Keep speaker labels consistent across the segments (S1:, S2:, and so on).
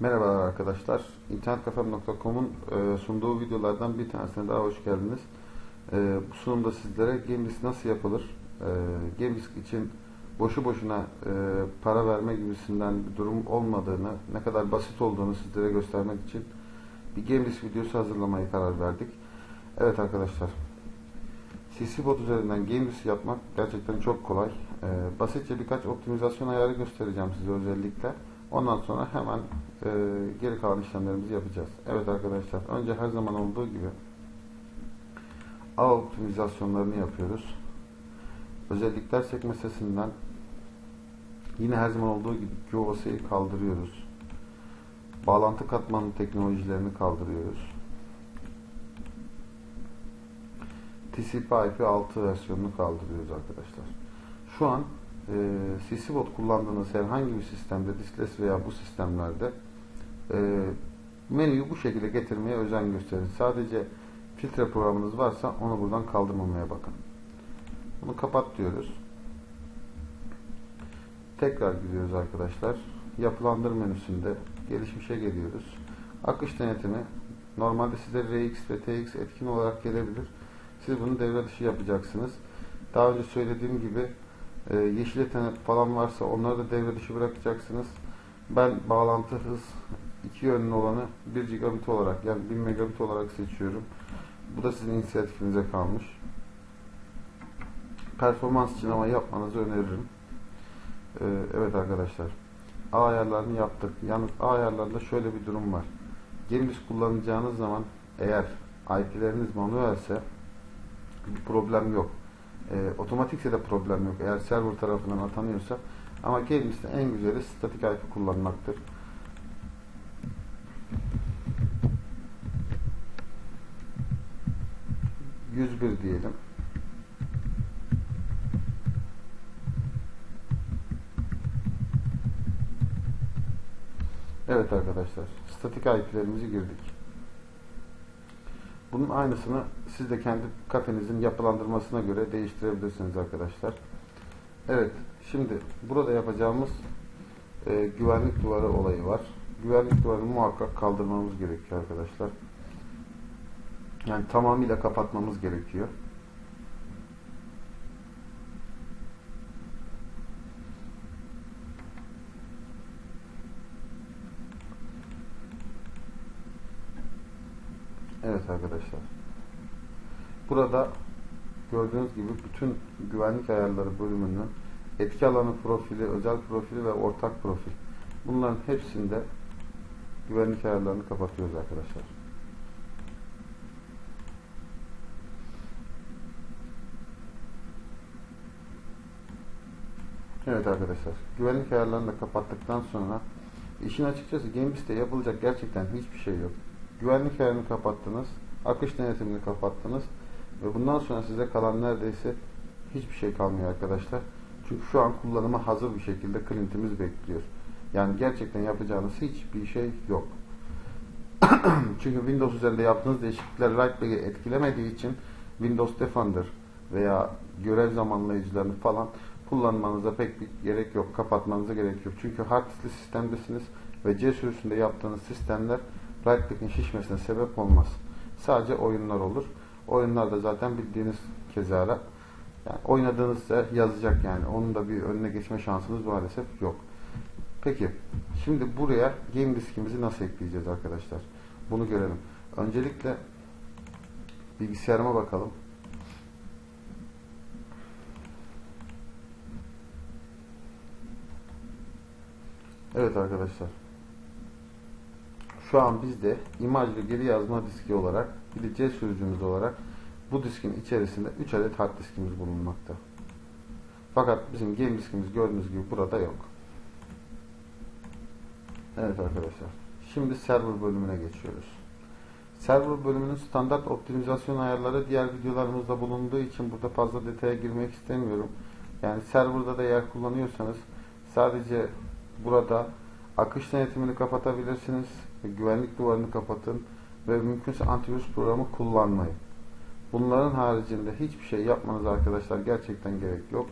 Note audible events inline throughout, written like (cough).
S1: Merhabalar arkadaşlar. internetkafem.com'un e, sunduğu videolardan bir tanesine daha hoş geldiniz. E, bu sunumda sizlere GameDisk nasıl yapılır, e, GameDisk için boşu boşuna para verme gibisinden bir durum olmadığını, ne kadar basit olduğunu sizlere göstermek için bir GameDisk videosu hazırlamaya karar verdik. Evet arkadaşlar, CCBot üzerinden GameDisk yapmak gerçekten çok kolay. Basitçe birkaç optimizasyon ayarı göstereceğim size özellikle. Ondan sonra hemen e, geri kalan işlemlerimizi yapacağız. Evet arkadaşlar önce her zaman olduğu gibi ağ optimizasyonlarını yapıyoruz. Özellikler sekmesinden yine her zaman olduğu gibi QoS'yi kaldırıyoruz. Bağlantı katmanı teknolojilerini kaldırıyoruz. TCP/IP 6 versiyonunu kaldırıyoruz arkadaşlar. Şu an e, ee, CCBot kullandığınız herhangi bir sistemde, diskless veya bu sistemlerde e, menüyü bu şekilde getirmeye özen gösterin. Sadece filtre programınız varsa onu buradan kaldırmamaya bakın. Bunu kapat diyoruz. Tekrar gidiyoruz arkadaşlar. Yapılandır menüsünde gelişmişe geliyoruz. Akış denetimi normalde size RX ve TX etkin olarak gelebilir. Siz bunu devre dışı yapacaksınız. Daha önce söylediğim gibi e, yeşil etene falan varsa onları da devre dışı bırakacaksınız. Ben bağlantı hız iki yönlü olanı 1 gigabit olarak yani 1000 megabit olarak seçiyorum. Bu da sizin inisiyatifinize kalmış. Performans için ama yapmanızı öneririm. Ee, evet arkadaşlar. A ayarlarını yaptık. Yalnız A ayarlarında şöyle bir durum var. Geniş kullanacağınız zaman eğer IP'leriniz manuelse bir problem yok. E, otomatikse de problem yok. Eğer server tarafından atanıyorsa ama Game'iste en güzeli statik IP kullanmaktır. ...101 diyelim. Evet arkadaşlar, statik IP'lerimizi girdik. Bunun aynısını siz de kendi kafenizin yapılandırmasına göre değiştirebilirsiniz arkadaşlar. Evet, şimdi burada yapacağımız e, güvenlik duvarı olayı var. Güvenlik duvarını muhakkak kaldırmamız gerekiyor arkadaşlar. Yani tamamıyla kapatmamız gerekiyor. Evet arkadaşlar. Burada gördüğünüz gibi bütün güvenlik ayarları bölümünün etki alanı profili, özel profili ve ortak profil. Bunların hepsinde güvenlik ayarlarını kapatıyoruz arkadaşlar. Evet arkadaşlar. Güvenlik ayarlarını da kapattıktan sonra işin açıkçası GameBiz'de yapılacak gerçekten hiçbir şey yok. Güvenlik ayarını kapattınız. Akış denetimini kapattınız. Ve bundan sonra size kalan neredeyse hiçbir şey kalmıyor arkadaşlar. Çünkü şu an kullanıma hazır bir şekilde client'imiz bekliyor. Yani gerçekten yapacağınız hiçbir şey yok. (clears throat) Çünkü Windows üzerinde yaptığınız değişiklikler Lightback'i etkilemediği için Windows Defender veya görev zamanlayıcılarını falan kullanmanıza pek bir gerek yok. Kapatmanıza gerek yok. Çünkü hard diskli sistemdesiniz ve C sürüsünde yaptığınız sistemler Lightback'in şişmesine sebep olmaz. Sadece oyunlar olur. Oyunlar da zaten bildiğiniz kezara yani oynadığınızda yazacak yani. Onun da bir önüne geçme şansınız maalesef yok. Peki. Şimdi buraya game diskimizi nasıl ekleyeceğiz arkadaşlar? Bunu görelim. Öncelikle bilgisayarıma bakalım. Evet arkadaşlar. Şu an bizde imajlı geri yazma diski olarak bir de C sürücümüz olarak bu diskin içerisinde 3 adet hard diskimiz bulunmakta. Fakat bizim game diskimiz gördüğünüz gibi burada yok. Evet arkadaşlar. Şimdi server bölümüne geçiyoruz. Server bölümünün standart optimizasyon ayarları diğer videolarımızda bulunduğu için burada fazla detaya girmek istemiyorum. Yani serverda da yer kullanıyorsanız sadece burada akış denetimini kapatabilirsiniz güvenlik duvarını kapatın ve mümkünse antivirüs programı kullanmayın. Bunların haricinde hiçbir şey yapmanız arkadaşlar gerçekten gerek yok.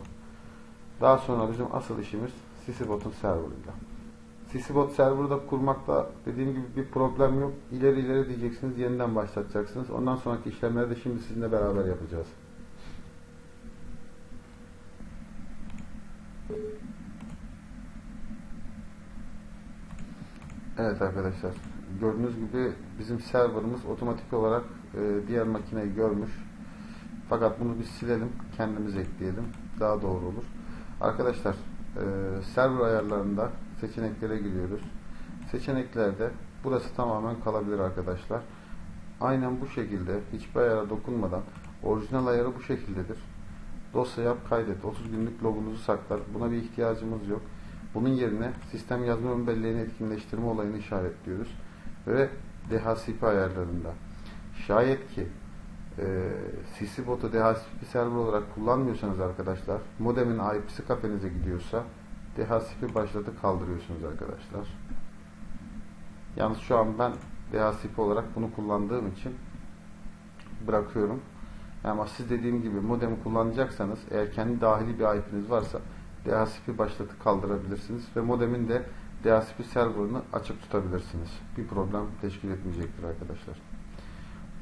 S1: Daha sonra bizim asıl işimiz CCBot'un serverıyla. CCBot serverda kurmakta dediğim gibi bir problem yok. İleri ileri diyeceksiniz, yeniden başlatacaksınız. Ondan sonraki işlemleri de şimdi sizinle beraber yapacağız. Evet arkadaşlar, gördüğünüz gibi bizim serverımız otomatik olarak e, diğer makineyi görmüş. Fakat bunu biz silelim, kendimiz ekleyelim. Daha doğru olur. Arkadaşlar, e, server ayarlarında seçeneklere giriyoruz. Seçeneklerde burası tamamen kalabilir arkadaşlar. Aynen bu şekilde hiçbir ayara dokunmadan orijinal ayarı bu şekildedir. Dosya yap kaydet. 30 günlük logunuzu saklar. Buna bir ihtiyacımız yok. Bunun yerine sistem yazma ön belleğini etkinleştirme olayını işaretliyoruz. Ve DHCP ayarlarında. Şayet ki e, CC botu DHCP server olarak kullanmıyorsanız arkadaşlar modemin IP'si kafenize gidiyorsa DHCP başladı kaldırıyorsunuz arkadaşlar. Yalnız şu an ben DHCP olarak bunu kullandığım için bırakıyorum. Ama siz dediğim gibi modemi kullanacaksanız eğer kendi dahili bir IP'niz varsa DHCP başlatı kaldırabilirsiniz ve modemin de DHCP serverını açık tutabilirsiniz. Bir problem teşkil etmeyecektir arkadaşlar.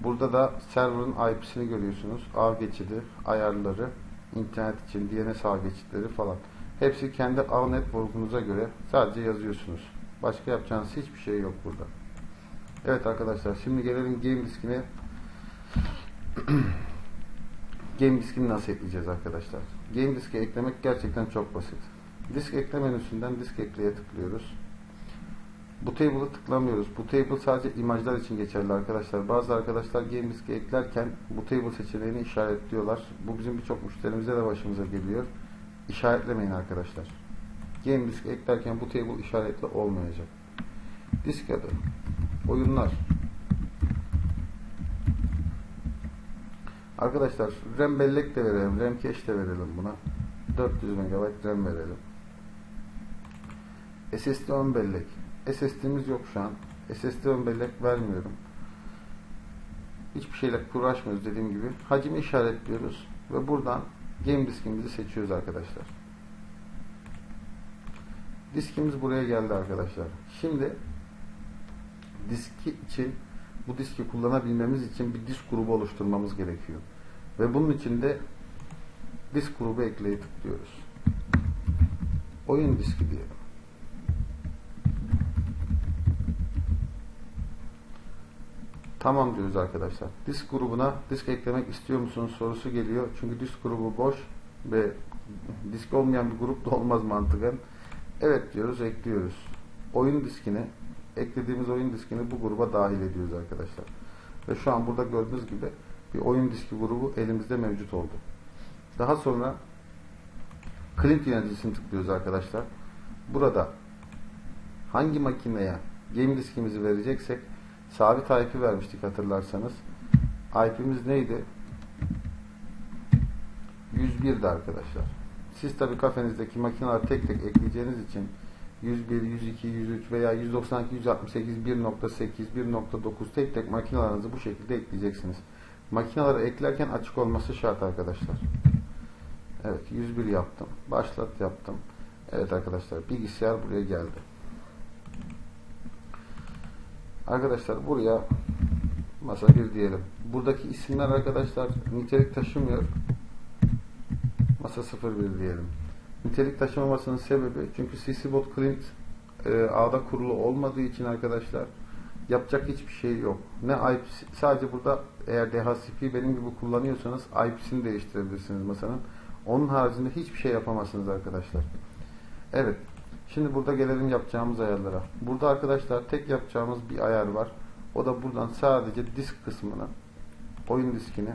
S1: Burada da server'ın IP'sini görüyorsunuz. Ağ geçidi, ayarları, internet için DNS ağ geçitleri falan. Hepsi kendi ağ network'unuza göre sadece yazıyorsunuz. Başka yapacağınız hiçbir şey yok burada. Evet arkadaşlar şimdi gelelim game diskine. (clears throat) game diskini nasıl ekleyeceğiz arkadaşlar? Game diski eklemek gerçekten çok basit. Disk ekle menüsünden disk ekleye tıklıyoruz. Bu table'ı tıklamıyoruz. Bu table sadece imajlar için geçerli arkadaşlar. Bazı arkadaşlar game diski eklerken bu table seçeneğini işaretliyorlar. Bu bizim birçok müşterimize de başımıza geliyor. İşaretlemeyin arkadaşlar. Game disk eklerken bu table işaretli olmayacak. Disk adı. Oyunlar. Arkadaşlar RAM bellek de verelim. RAM cache de verelim buna. 400 MB RAM verelim. SSD ön bellek. SSD'miz yok şu an. SSD ön bellek vermiyorum. Hiçbir şeyle uğraşmıyoruz dediğim gibi. Hacmi işaretliyoruz ve buradan game diskimizi seçiyoruz arkadaşlar. Diskimiz buraya geldi arkadaşlar. Şimdi diski için bu diski kullanabilmemiz için bir disk grubu oluşturmamız gerekiyor. Ve bunun için de disk grubu ekleye tıklıyoruz. Oyun diski diyelim. Tamam diyoruz arkadaşlar. Disk grubuna disk eklemek istiyor musunuz sorusu geliyor. Çünkü disk grubu boş ve disk olmayan bir grup da olmaz mantıken. Evet diyoruz, ekliyoruz. Oyun diskini, eklediğimiz oyun diskini bu gruba dahil ediyoruz arkadaşlar. Ve şu an burada gördüğünüz gibi bir oyun diski grubu elimizde mevcut oldu. Daha sonra Clint yöneticisini tıklıyoruz arkadaşlar. Burada hangi makineye game diskimizi vereceksek sabit IP vermiştik hatırlarsanız. IP'miz neydi? 101'di arkadaşlar. Siz tabi kafenizdeki makineleri tek tek ekleyeceğiniz için 101, 102, 103 veya 192, 168, 1.8, 1.9 tek tek makinelerinizi bu şekilde ekleyeceksiniz. Makineleri eklerken açık olması şart arkadaşlar. Evet 101 yaptım. Başlat yaptım. Evet arkadaşlar bilgisayar buraya geldi. Arkadaşlar buraya masa 1 diyelim. Buradaki isimler arkadaşlar nitelik taşımıyor. Masa 01 diyelim. Nitelik taşımamasının sebebi çünkü CCBot Client e, ağda kurulu olmadığı için arkadaşlar yapacak hiçbir şey yok. Ne IP sadece burada eğer DHCP benim gibi kullanıyorsanız IP'sini değiştirebilirsiniz masanın. Onun haricinde hiçbir şey yapamazsınız arkadaşlar. Evet. Şimdi burada gelelim yapacağımız ayarlara. Burada arkadaşlar tek yapacağımız bir ayar var. O da buradan sadece disk kısmını oyun diskini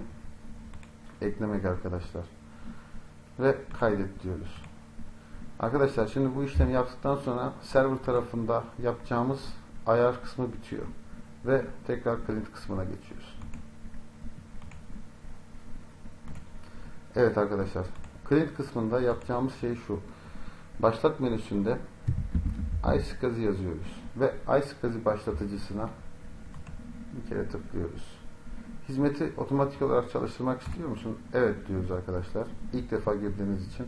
S1: eklemek arkadaşlar. Ve kaydet diyoruz. Arkadaşlar şimdi bu işlemi yaptıktan sonra server tarafında yapacağımız ayar kısmı bitiyor. Ve tekrar client kısmına geçiyoruz. Evet arkadaşlar. Client kısmında yapacağımız şey şu. Başlat menüsünde iSCSI yazıyoruz. Ve iSCSI başlatıcısına bir kere tıklıyoruz. Hizmeti otomatik olarak çalıştırmak istiyor musun? Evet diyoruz arkadaşlar. İlk defa girdiğiniz için.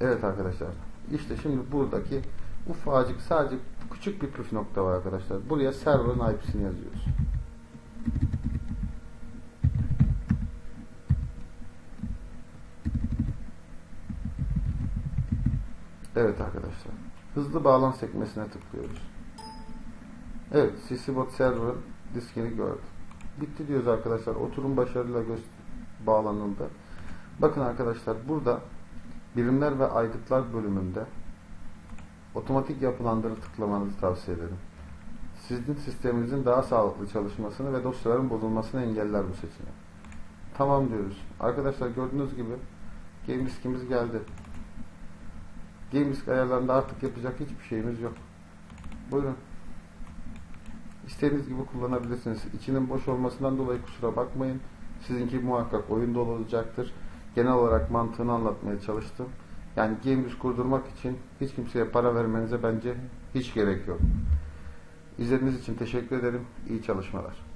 S1: Evet arkadaşlar. İşte şimdi buradaki ufacık sadece küçük bir püf nokta var arkadaşlar. Buraya server'ın IP'sini yazıyoruz. Evet arkadaşlar. Hızlı bağlan sekmesine tıklıyoruz. Evet, CCBot Server diskini gördüm. Bitti diyoruz arkadaşlar. Oturum başarıyla bağlanıldı. Bakın arkadaşlar burada birimler ve aygıtlar bölümünde otomatik yapılandırı tıklamanızı tavsiye ederim. Sizin sisteminizin daha sağlıklı çalışmasını ve dosyaların bozulmasını engeller bu seçenek. Tamam diyoruz. Arkadaşlar gördüğünüz gibi game diskimiz geldi. Game disk ayarlarında artık yapacak hiçbir şeyimiz yok. Buyurun. İstediğiniz gibi kullanabilirsiniz. İçinin boş olmasından dolayı kusura bakmayın. Sizinki muhakkak oyun dolu olacaktır. Genel olarak mantığını anlatmaya çalıştım. Yani disk kurdurmak için hiç kimseye para vermenize bence hiç gerek yok. İzlediğiniz için teşekkür ederim. İyi çalışmalar.